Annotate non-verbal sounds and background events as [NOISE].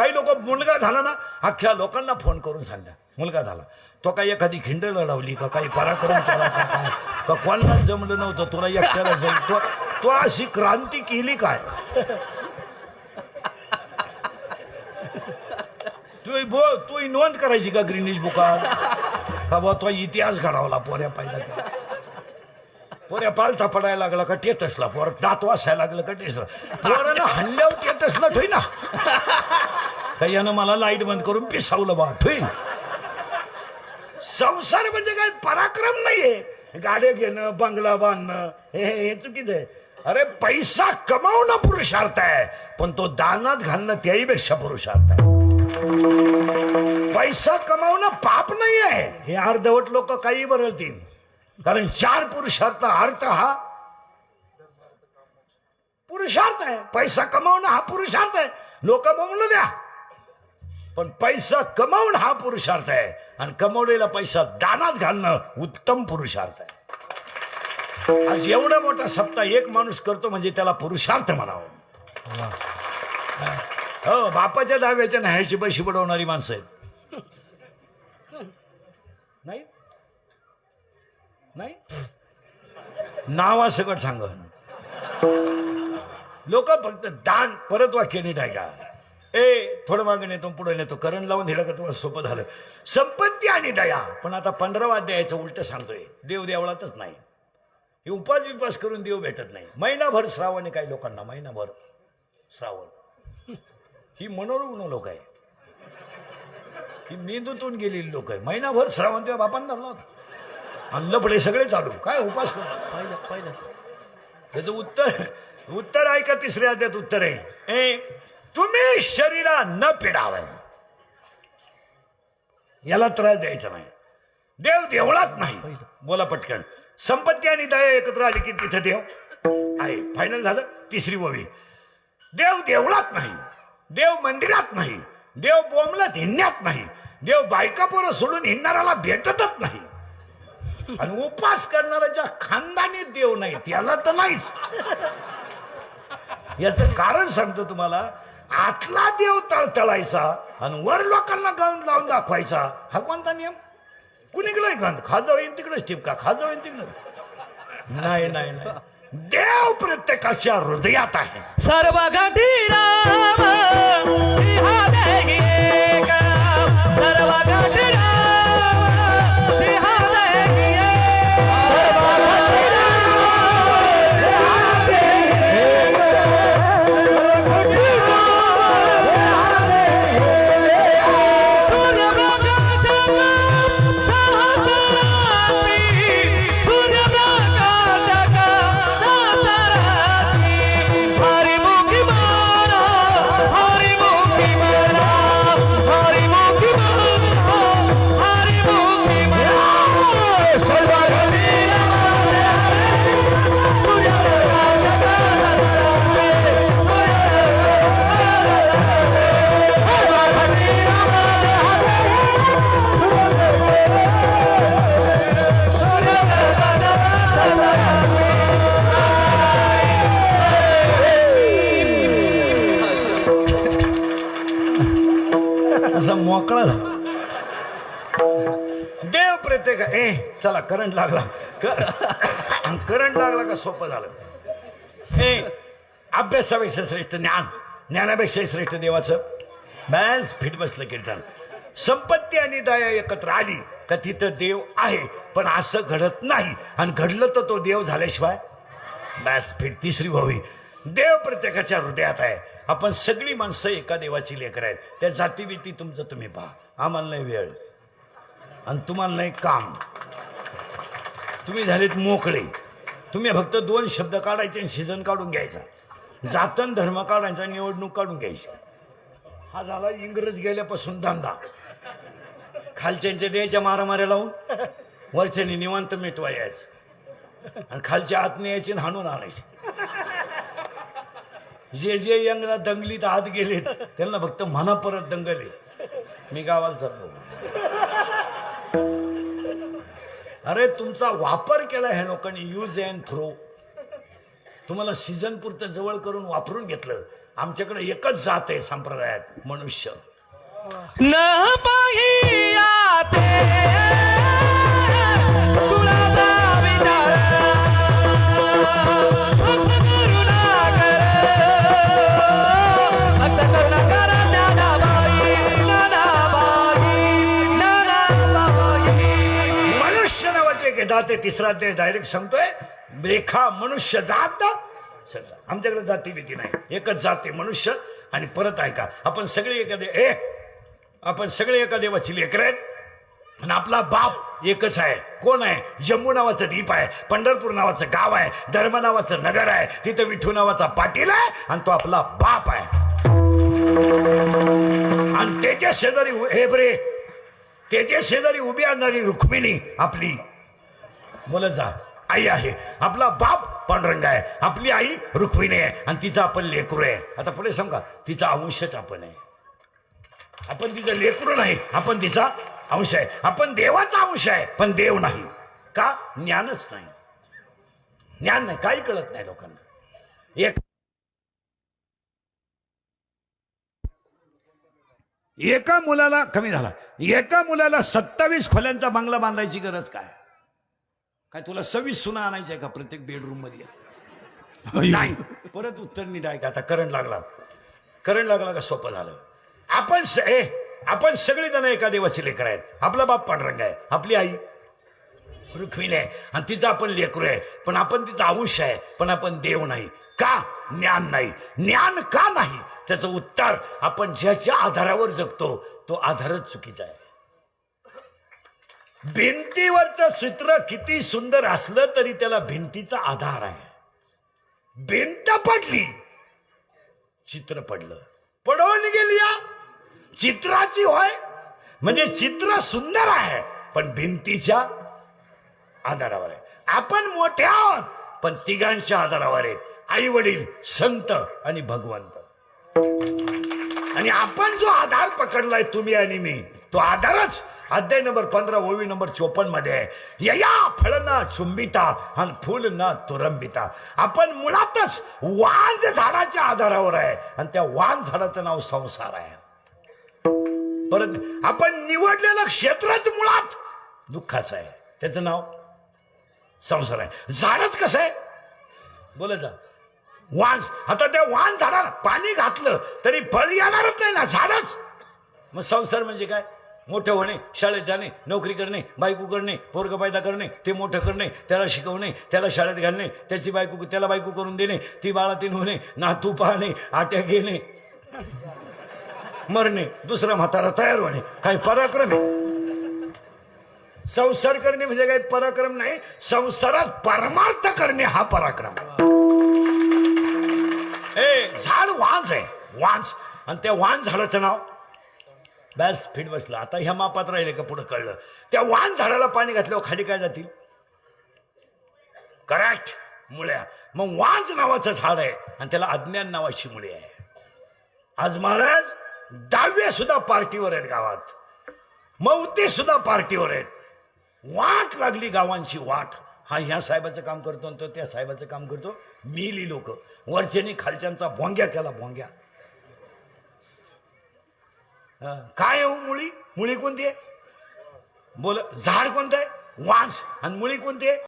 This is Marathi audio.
काही लोक मुलगा झाला ना अख्ख्या लोकांना फोन करून सांगतात. मुलगा झाला. तो काही एखादी खिंड लढवली का काही पराक्रम केला का काय? का कोणाला जमलं नव्हतं? तुला एकट्याला जम तो तो अशी क्रांती केली काय? तू बो तू नोंद करायची का ग्रीनिश बुकात? का बा तो इतिहास घडावला पोऱ्या पाहिजे पोऱ्या पालथा पडायला लागला का टेटसला? पोर दात वासायला लागलं का टेटसला? पोरानं हल्ल्यावर टेटसला ठोई ना. का यानं मला लाइट बंद करून पिसावलं बा ठोय संसार म्हणजे काय? पराक्रम नाहीये. गाड्या घेणं बंगला बांधणं हे हे चुकीचं आहे. अरे पैसा कमावणं पुरुषार्थ आहे पण तो दानात घालणं त्याहीपेक्षा पुरुषार्थ आहे. पैसा कमावणं पाप नाही आहे हे अर्धवट लोक काही बरळतील कारण चार पुरुषार्थ अर्थ हा पुरुषार्थ आहे. पैसा कमावणं हा पुरुषार्थ आहे. लोक बघून द्या. पण पैसा कमावणं हा पुरुषार्थ आहे. आणि कमवलेला पैसा दानात घालणं उत्तम पुरुषार्थ आहे. आज एवढा मोठा सप्ताह एक माणूस करतो म्हणजे त्याला पुरुषार्थ म्हणावं. हो बापाच्या दहाव्याच्या न्यायाचे पैसे बुडवणारी माणसं आहेत. नाही? नाही? नावा सगळं सांग लोक फक्त दान परत वाक्य नीट आहे का ए थोडं मागे नेतो पुढे नेतो. करण लावून दिलं का तुम्हाला सोपं झालं. संपत्ती आणि दया. पण आता पंधरावा अध्यायाचं उलट सांगतोय. देव देवळातच नाही. हे उपास विपास करून देव भेटत नाही. महिनाभर श्रावण आहे काही लोकांना? महिनाभर श्रावण. ही मनोरुग्ण लोक आहे. ही मेंदूतून गेलेली लोक आहे. महिनाभर श्रावण तेव्हा बापान धरला होता. लफडे सगळे चालू. काय उपास करू? पाहिलं पाहिलं. त्याचं उत्तर उत्तर आहे का तिसऱ्या अध्यात उत्तर आहे. ए तुम्ही शरीरा न पिडावं. याला त्रास द्यायचा नाही. देव देवळात नाही. बोला पटकन. संपत्ती आणि दया एकत्र आली की तिथे देव. आहे. फायनल झालं. तिसरी ओवी देव देवळात नाही. देव मंदिरात नाही. देव बोंबलत हिंडण्यात नाही. देव बायका पोरं सोडून हिंडणाऱ्याला भेटतच नाही. आणि उपास करणाऱ्याच्या खानदानी देव नाही त्याला तर नाहीच. याचं कारण सांगतो तुम्हाला. आतला देव तळतळायचा आणि वर लोकांना गंध लावून दाखवायचा. हा कोणता नियम? कुणीकडे गंध खाजाव येईन तिकडेच टिपका खाजाव येईन तिकडे. नाही नाही नाही. देव प्रत्येकाच्या हृदयात आहे. सर्व गठी राम. का? ए चला करंट लागला. करंट [COUGHS] लागला का सोपं झालं. ए अभ्यासापेक्षा श्रेष्ठ ज्ञान. ज्ञानापेक्षा श्रेष्ठ देवाचं. बॅस फिट बसलं कीर्तन. संपत्ती आणि दया एकत्र आली का तिथं देव आहे पण असं घडत नाही. आणि घडलं तर तो देव झाल्याशिवाय बॅस फिट तिसरी व्हावी. देव प्रत्येकाच्या हृदयात आहे. आपण सगळी माणसं एका देवाची लेकर आहेत. त्या जातीभीती तुमचं तुम्ही पहा. आम्हाला नाही वेळ. आणि तुम्हाला नाही काम. तुम्ही झालेत मोकळे. तुम्ही फक्त दोन शब्द काढायचे आणि सीझन काढून घ्यायचा. जातन धर्म काढायचा निवडणूक काढून घ्यायची. हा झाला इंग्रज गेल्यापासून धंदा. खालच्यांच्या द्यायच्या मारामाऱ्या लावून वरच्यानी निवांत मिटवा यायचं. आणि खालच्या आत न्यायची हाणून आणायचे. जे जे यंगला दंगलीत आत गेलेत त्यांना फक्त म्हणा परत दंगले मी गावाला चाललो अरे तुमचा वापर केला ह्या लोकांनी यूज अँड थ्रो तुम्हाला सीझन पुरतं जवळ करून वापरून घेतलं. आमच्याकडे एकच जात आहे संप्रदायात मनुष्य. नावाचे आहे तिसरा अध्याय डायरेक्ट सांगतोय रेखा मनुष्य जात. आमच्याकडे जाती भीती नाही. एकच जाते मनुष्य आणि परत ऐका. आपण सगळे एका दे ए आपण सगळे एका देवाची लेकर आहेत. आणि आपला बाप एकच आहे. कोण आहे? जम्मू नावाचं द्वीप आहे पंढरपूर नावाचं गाव आहे धर्म नावाचं नगर आहे. तिथं विठू नावाचा पाटील आहे आणि तो आपला बाप आहे. आणि त्याच्या शेजारी हे बरे त्याच्या शेजारी उभी आणणारी रुक्मिणी आपली मुलं जा. आई आहे. आपला बाप पांडुरंग आहे. आपली आई रुक्मिणी आहे. आणि तिचं आपण लेकरू आहे. आता पुढे सांगा तिचा अंशच आपण आहे. आपण तिचं लेकरू नाही. आपण तिचा अंश आहे. आपण देवाचा अंश आहे. पण देव नाही. का? ज्ञानच नाही. ज्ञान नाही. काही कळत नाही लोकांना. एक एका मुलाला कमी झाला. एका मुलाला सत्तावीस खोल्यांचा बंगला बांधायची गरज काय? काय तुला सव्वीस सुना आणायचं आहे का प्रत्येक बेडरूममध्ये? नाही. परत उत्तर नीट ऐका. आता करंट लागला. करंट लागला का सोपं झालं. आपण स- ए, आपण सगळे जण एका देवाचे लेकर आहेत. आपला बाप पांडुरंग आहे. आपली आई. रुक्मिणी आहे आणि तिचं आपण लेकरू आहे. पण आपण तिचा अंश आहे. पण आपण देव नाही. का? ज्ञान नाही. ज्ञान का नाही? त्याचं उत्तर आपण ज्याच्या आधारावर जगतो तो आधारच चुकीचा आहे. भिंतीवरचं चित्र किती सुंदर असलं तरी त्याला भिंतीचा आधार आहे. भिंत पडली. चित्र पडलं. पडवून गेली या. चित्राची होय. म्हणजे चित्र सुंदर आहे पण भिंतीच्या आधारावर आहे. आपण मोठे आहोत पण तिघांच्या आधारावर आहेत आई वडील संत आणि भगवंत. आणि आपण जो आधार पकडलाय तुम्ही आणि मी तो आधारच. अध्याय नंबर पंधरा ओवी नंबर चोपन्नमध्ये आहे. यया फळ ना चुंबिता आणि फुल ना तुरंबिता. आपण मुळातच वांज झाडाच्या आधारावर आहे. आणि त्या वांज झाडाचं नाव संसार आहे. परत आपण निवडलेलं क्षेत्रच मुळात दुःखाचं आहे. त्याचं नाव संसार आहे. झाडच कसं आहे? बोला जा. वांस आता त्या वाण झाडाला पाणी घातलं तरी फळ येणारच नाही ना झाडच. मग संसार म्हणजे काय? मोठं होणे शाळेत जाणे नोकरी करणे बायको करणे पोरगं पैदा करणे ते मोठं करणे त्याला शिकवणे त्याला शाळेत घालणे त्याची बायको त्याला बायको करून देणे ती बाळातीन होणे नातू पाहणे आट्या घेणे मरणे दुसरा म्हातारा तयार होणे काही पराक्रम आहे. संसार करणे म्हणजे काही पराक्रम नाही संसारात परमार्थ करणे हा पराक्रम. ए झाड वांज आहे वांज. आणि त्या वांज झाडाचं नाव बॅस फिट बसलं. आता ह्या मापात राहिले का पुढं कळलं. त्या वान झाडाला पाणी घातल्यावर खाली काय जातील? करेक्ट मुळ्या. मग वांज नावाचं झाड आहे आणि त्याला अज्ञान नावाची मुळे आहे. आज महाराज दहावे सुद्धा पार्टीवर आहेत गावात. मवते सुद्धा पार्टीवर आहेत. वाट लागली गावांची वाट. हा ह्या साहेबाचं काम करतो आणि तो त्या साहेबाचं काम करतो. मिली लोक वरच्यानी खालच्यांचा भोंग्या केला भोंग्या. काय आहे हो मुळी? मुळी कोणती आहे? बोल झाड कोणतं आहे? वांस. आणि मुळी कोणती आहे?